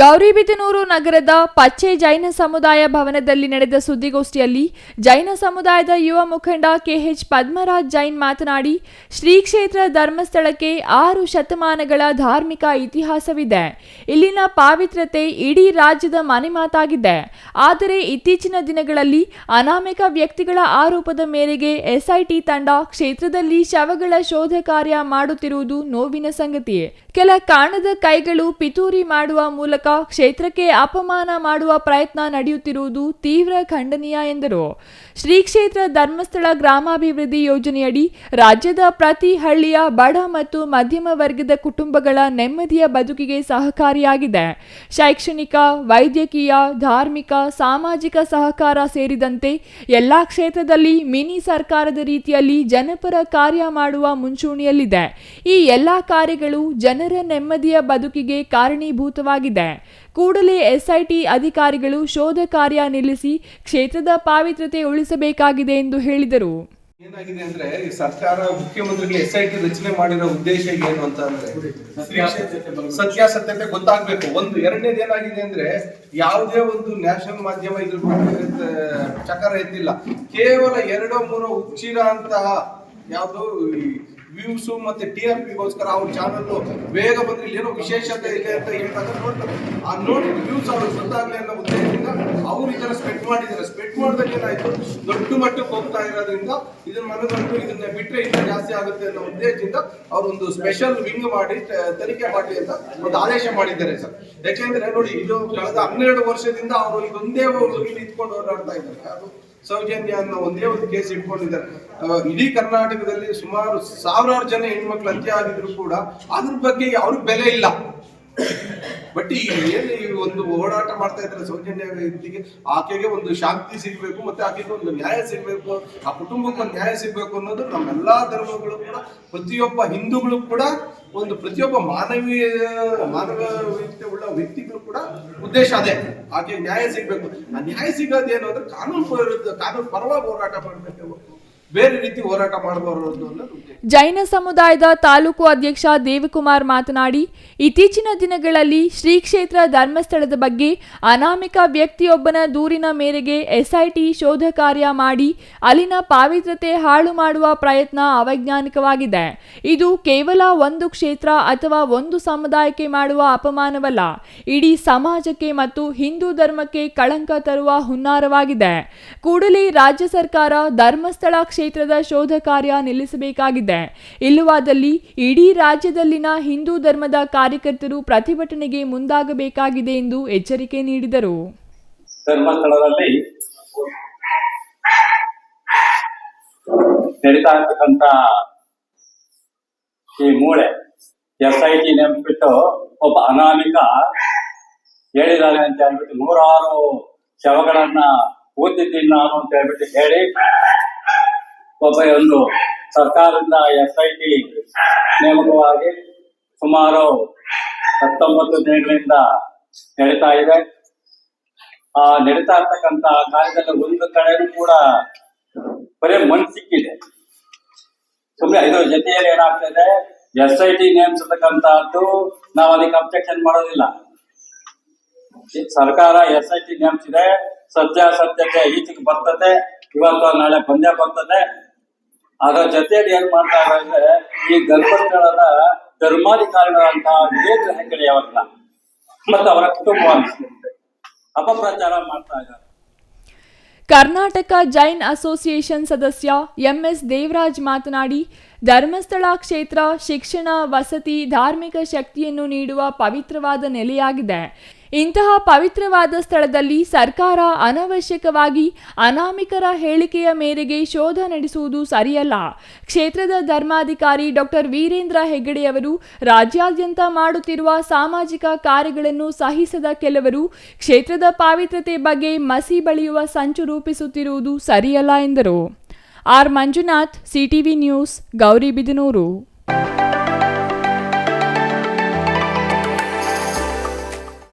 ಗೌರಿಬಿದನೂರು ನಗರದ ಪಚ್ಚೆ ಜೈನ ಸಮುದಾಯ ಭವನದಲ್ಲಿ ನಡೆದ ಸುದ್ದಿಗೋಷ್ಠಿಯಲ್ಲಿ ಜೈನ ಸಮುದಾಯದ ಯುವ ಮುಖಂಡ ಕೆಎಚ್ ಪದ್ಮರಾಜ್ ಜೈನ್ ಮಾತನಾಡಿ ಶ್ರೀ ಕ್ಷೇತ್ರ ಧರ್ಮಸ್ಥಳಕ್ಕೆ ಆರು ಶತಮಾನಗಳ ಧಾರ್ಮಿಕ ಇತಿಹಾಸವಿದೆ. ಇಲ್ಲಿನ ಪಾವಿತ್ರತೆ ಇಡೀ ರಾಜ್ಯದ ಮನೆಮಾತಾಗಿದೆ. ಆದರೆ ಇತ್ತೀಚಿನ ದಿನಗಳಲ್ಲಿ ಅನಾಮಿಕ ವ್ಯಕ್ತಿಗಳ ಆರೋಪದ ಮೇರೆಗೆ ಎಸ್ಐಟಿ ತಂಡ ಕ್ಷೇತ್ರದಲ್ಲಿ ಶವಗಳ ಶೋಧ ಕಾರ್ಯ ಮಾಡುತ್ತಿರುವುದು ನೋವಿನ ಸಂಗತಿ. ಕೆಲ ಕಾಣದ ಕೈಗಳು ಪಿತೂರಿ ಮಾಡುವ ಮೂಲಕ ಕ್ಷೇತ್ರಕ್ಕೆ ಅಪಮಾನ ಮಾಡುವ ಪ್ರಯತ್ನ ನಡೆಯುತ್ತಿರುವುದು ತೀವ್ರ ಖಂಡನೀಯ ಎಂದರು. ಶ್ರೀ ಕ್ಷೇತ್ರ ಧರ್ಮಸ್ಥಳ ಗ್ರಾಮಾಭಿವೃದ್ಧಿ ಯೋಜನೆಯಡಿ ರಾಜ್ಯದ ಪ್ರತಿ ಹಳ್ಳಿಯ ಬಡ ಮತ್ತು ಮಧ್ಯಮ ವರ್ಗದ ಕುಟುಂಬಗಳ ನೆಮ್ಮದಿಯ ಬದುಕಿಗೆ ಸಹಕಾರಿಯಾಗಿದೆ. ಶೈಕ್ಷಣಿಕ, ವೈದ್ಯಕೀಯ, ಧಾರ್ಮಿಕ, ಸಾಮಾಜಿಕ ಸಹಕಾರ ಸೇರಿದಂತೆ ಎಲ್ಲಾ ಕ್ಷೇತ್ರದಲ್ಲಿ ಮಿನಿ ಸರ್ಕಾರದ ರೀತಿಯಲ್ಲಿ ಜನಪರ ಕಾರ್ಯ ಮಾಡುವ ಮುಂಚೂಣಿಯಲ್ಲಿದೆ. ಈ ಎಲ್ಲಾ ಕಾರ್ಯಗಳು ಜನರ ನೆಮ್ಮದಿಯ ಬದುಕಿಗೆ ಕಾರಣೀಭೂತವಾಗಿದೆ. ಕೂಡಲೇ ಎಸ್ಐಟಿ ಅಧಿಕಾರಿಗಳು ಶೋಧ ಕಾರ್ಯ ನಿಲ್ಲಿಸಿ ಕ್ಷೇತ್ರದ ಪಾವಿತ್ರತೆ ಉಳಿಸಬೇಕಾಗಿದೆ ಎಂದು ಹೇಳಿದರು. ಏನಾಗಿದೆ ಅಂದ್ರೆ ಈ ಸರ್ಕಾರ ಮುಖ್ಯಮಂತ್ರಿಗಳು ಎಸ್ ಐ ಟಿ ರಚನೆ ಮಾಡಿರೋ ಉದ್ದೇಶ ಏನು ಅಂತ ಅಂದ್ರೆ ಸತ್ಯಾಸತ್ಯತೆ ಗೊತ್ತಾಗ್ಬೇಕು. ಒಂದು ಎರಡನೇದು ಏನಾಗಿದೆ ಅಂದ್ರೆ ಯಾವುದೇ ಒಂದು ನ್ಯಾಷನಲ್ ಮಾಧ್ಯಮ ಇದ್ರ ಚಕಾರ ಎತ್ತಿಲ್ಲ. ಕೇವಲ ಎರಡೋ ಮೂರೋ ಉಚ್ಚಿರ ಅಂತಹ ಯಾವುದು ವ್ಯೂಸ್ ಮತ್ತೆ ಟಿ ಆರ್ ಪಿಗೋಸ್ಕರ ಅವ್ರ ಚಾನಲ್ ಬೇಗ ಬಂದ್ರೆ ಏನೋ ವಿಶೇಷತೆ ಇದೆ ಅಂತ ಹೇಳ್ತಾರೆ ನೋಡ್ತಾರೆ. ಆ ನೋಡಿ ವ್ಯೂಸ್ ಅವ್ರಿಗೆ ಸುತ್ತಾಗ್ಲಿ ಅನ್ನೋ ಉದ್ದೇಶದಿಂದ ಅವ್ರು ಥರ ಸ್ಪೆಟ್ ಮಾಡಿದ್ದಾರೆ. ಸ್ಪೆಟ್ ಮಾಡಿದಾಗ ಏನಾಯ್ತು? ದೊಡ್ಡ ಮಟ್ಟಕ್ಕೆ ಹೋಗ್ತಾ ಇರೋದ್ರಿಂದ ಇದನ್ನ ಮನಗಂಡು ಇದನ್ನ ಬಿಟ್ರೆ ಇನ್ನೂ ಜಾಸ್ತಿ ಆಗುತ್ತೆ ಅನ್ನೋ ಉದ್ದೇಶದಿಂದ ಅವ್ರೊಂದು ಸ್ಪೆಷಲ್ ವಿಂಗ್ ಮಾಡಿ ತನಿಖೆ ಮಾಡಿ ಅಂತ ಒಂದು ಆದೇಶ ಮಾಡಿದ್ದಾರೆ ಸರ್. ಯಾಕೆಂದ್ರೆ ನೋಡಿ ಇದು ಕಳೆದ ಹನ್ನೆರಡು ವರ್ಷದಿಂದ ಅವರು ಇದೊಂದೇ ಇಲ್ಲಿ ಇಟ್ಕೊಂಡು ಹೋರಾಡ್ತಾ ಇದ್ದಾರೆ. ಅದು ಸೌಜನ್ಯ ಅನ್ನೋ ಒಂದೇ ಒಂದು ಕೇಸ್ ಇಟ್ಕೊಂಡಿದ್ದಾರೆ. ಇಡೀ ಕರ್ನಾಟಕದಲ್ಲಿ ಸುಮಾರು ಸಾವಿರಾರು ಜನ ಹೆಣ್ಮಕ್ಳು ಹತ್ಯೆ ಆಗಿದ್ರು ಕೂಡ ಅದ್ರ ಬಗ್ಗೆ ಅವ್ರಿಗೆ ಬೆಲೆ ಇಲ್ಲ. ಬಟ್ ಈ ಏನು ಈ ಒಂದು ಓಡಾಟ ಮಾಡ್ತಾ ಇದ್ದಾರೆ ಸೌಜನ್ಯ ವ್ಯಕ್ತಿಗೆ, ಆಕೆಗೆ ಒಂದು ಶಾಂತಿ ಸಿಗ್ಬೇಕು ಮತ್ತೆ ಆಕೆಗೆ ಒಂದು ನ್ಯಾಯ ಸಿಗ್ಬೇಕು, ಆ ಕುಟುಂಬಕ್ಕೆ ಒಂದು ನ್ಯಾಯ ಸಿಗ್ಬೇಕು ಅನ್ನೋದು ನಮ್ಮೆಲ್ಲಾ ಧರ್ಮಗಳು ಕೂಡ, ಪ್ರತಿಯೊಬ್ಬ ಹಿಂದೂಗಳು ಕೂಡ ಒಂದು ಪ್ರತಿಯೊಬ್ಬ ಮಾನವೀಯ ಮಾನವೀಯತೆ ಉಳ್ಳ ವ್ಯಕ್ತಿಗಳು ಕೂಡ ಉದ್ದೇಶ ಅದೇ. ಹಾಗೆ ನ್ಯಾಯ ಸಿಗ್ಬೇಕು. ಆ ನ್ಯಾಯ ಸಿಗೋದೇನು ಅಂದ್ರೆ ಕಾನೂನು ಕಾನೂನು ಪರವಾಗಿ ಹೋರಾಟ ಮಾಡ್ಬೇಕು. ಬೇರೆ ರೀತಿ ಹೋರಾಟ ಮಾಡಬಾರದು ಜೈನ ಸಮುದಾಯದ ತಾಲೂಕು ಅಧ್ಯಕ್ಷ ದೇವಕುಮಾರ್ ಮಾತನಾಡಿ, ಇತ್ತೀಚಿನ ದಿನಗಳಲ್ಲಿ ಶ್ರೀ ಕ್ಷೇತ್ರ ಧರ್ಮಸ್ಥಳದ ಬಗ್ಗೆ ಅನಾಮಿಕ ವ್ಯಕ್ತಿಯೊಬ್ಬನ ದೂರಿನ ಮೇರೆಗೆ ಎಸ್ಐಟಿ ಶೋಧ ಕಾರ್ಯ ಮಾಡಿ, ಅಲ್ಲಿನ ಪಾವಿತ್ರತೆ ಹಾಳು ಮಾಡುವ ಪ್ರಯತ್ನ ಅವೈಜ್ಞಾನಿಕವಾಗಿದೆ. ಇದು ಕೇವಲ ಒಂದು ಕ್ಷೇತ್ರ ಅಥವಾ ಒಂದು ಸಮುದಾಯಕ್ಕೆ ಮಾಡುವ ಅಪಮಾನವಲ್ಲ, ಇಡೀ ಸಮಾಜಕ್ಕೆ ಮತ್ತು ಹಿಂದೂ ಧರ್ಮಕ್ಕೆ ಕಳಂಕ ತರುವ ಹುನ್ನಾರವಾಗಿದೆ. ಕೂಡಲೇ ರಾಜ್ಯ ಸರ್ಕಾರ ಧರ್ಮಸ್ಥಳ ಕ್ಷೇತ್ರದ ಶೋಧ ಕಾರ್ಯ ನಿಲ್ಲಿಸಬೇಕಾಗಿದೆ. ಇಲ್ಲವಾದಲ್ಲಿ ಇಡೀ ರಾಜ್ಯದಲ್ಲಿನ ಹಿಂದೂ ಧರ್ಮದ ಕಾರ್ಯಕರ್ತರು ಪ್ರತಿಭಟನೆಗೆ ಮುಂದಾಗಬೇಕಾಗಿದೆ ಎಂದು ಎಚ್ಚರಿಕೆ ನೀಡಿದರು. ಧರ್ಮಸ್ಥಳದಲ್ಲಿ ನಡೀತಾ ಇರ್ತಕ್ಕಂಥ ಈ ಮೂಳೆ ಎಸ್ ಐ ಟಿ ನೆನ್ಪಿಟ್ಟು ಒಬ್ಬ ಅನಾಮಿಕ ಹೇಳಿದ್ದಾನೆ ಅಂತ ಹೇಳ್ಬಿಟ್ಟು ನೂರಾರು ಶವಗಳನ್ನ ಓದಿದ್ದೀನಿ ನಾನು ಅಂತ ಹೇಳ್ಬಿಟ್ಟು ಹೇಳಿ ಒಬ್ಬ ಒಂದು ಸರ್ಕಾರದಿಂದ ಎಸ್ ಐ ಟಿ ನೇಮಕವಾಗಿ ಸುಮಾರು ಹತ್ತೊಂಬತ್ತು ದಿನಗಳಿಂದ ನಡೀತಾ ಇದೆ. ಆ ನಡೀತಾ ಇರ್ತಕ್ಕಂತ ಕಾರ್ಯದಲ್ಲಿ ಒಂದು ಕಡೆನೂ ಕೂಡ ಬರೀ ಮಣ್ಣು ಸಿಕ್ಕಿದೆ ಸುಮ್ಮನೆ ಇದ್ರ ಜೊತೆಯಲ್ಲಿ ಏನಾಗ್ತದೆ ಎಸ್ ಐ ಟಿ ನೇಮಿಸತಕ್ಕಂತಹದ್ದು ನಾವು ಅದಕ್ಕೆ ಅಬ್ಜೆಕ್ಷನ್ ಮಾಡೋದಿಲ್ಲ. ಸರ್ಕಾರ ಎಸ್ ಐ ಟಿ ನೇಮಿಸಿದೆ. ಸತ್ಯಾಸತ್ಯತೆ ಈಚೆಗೆ ಬರ್ತದೆ. ಇವತ್ತು ನಾಳೆ ಪಂದ್ಯ ಬರ್ತದೆ. ಅದರ ಜೊತೆಯಲ್ಲಿ ಏನ್ ಮಾಡ್ತಾ ಅಂದ್ರೆ ಈ ಗರ್ಭಸ್ಥಳದ ಧರ್ಮಾಧಿಕಾರಿಗಳಂತ ವಿವೇಕ ಹೆಂಗಡೆ ಅವರನ್ನ ಮತ್ತು ಅವರ ಕುಟುಂಬವನ್ನು ಅಪಪ್ರಚಾರ ಮಾಡ್ತಾ ಇದ್ದಾರೆ. ಕರ್ನಾಟಕ ಜೈನ್ ಅಸೋಸಿಯೇಷನ್ ಸದಸ್ಯ ಎಂಎಸ್ ದೇವರಾಜ್ ಮಾತನಾಡಿ, ಧರ್ಮಸ್ಥಳ ಕ್ಷೇತ್ರ ಶಿಕ್ಷಣ, ವಸತಿ, ಧಾರ್ಮಿಕ ಶಕ್ತಿಯನ್ನು ನೀಡುವ ಪವಿತ್ರವಾದ ನೆಲೆಯಾಗಿದೆ. ಇಂತಹ ಪವಿತ್ರವಾದ ಸ್ಥಳದಲ್ಲಿ ಸರ್ಕಾರ ಅನವಶ್ಯಕವಾಗಿ ಅನಾಮಿಕರ ಹೇಳಿಕೆಯ ಮೇರೆಗೆ ಶೋಧ ನಡೆಸುವುದು ಸರಿಯಲ್ಲ. ಕ್ಷೇತ್ರದ ಧರ್ಮಾಧಿಕಾರಿ ಡಾಕ್ಟರ್ ವೀರೇಂದ್ರ ಹೆಗ್ಗಡೆಯವರು ರಾಜ್ಯಾದ್ಯಂತ ಮಾಡುತ್ತಿರುವ ಸಾಮಾಜಿಕ ಕಾರ್ಯಗಳನ್ನು ಸಹಿಸದ ಕೆಲವರು ಕ್ಷೇತ್ರದ ಪಾವಿತ್ರತೆ ಬಗ್ಗೆ ಮಸಿ ಬಳಿಯುವ ಸಂಚು ರೂಪಿಸುತ್ತಿರುವುದು ಸರಿಯಲ್ಲ ಎಂದರು. R Manjunath, CTV news Gauribidanur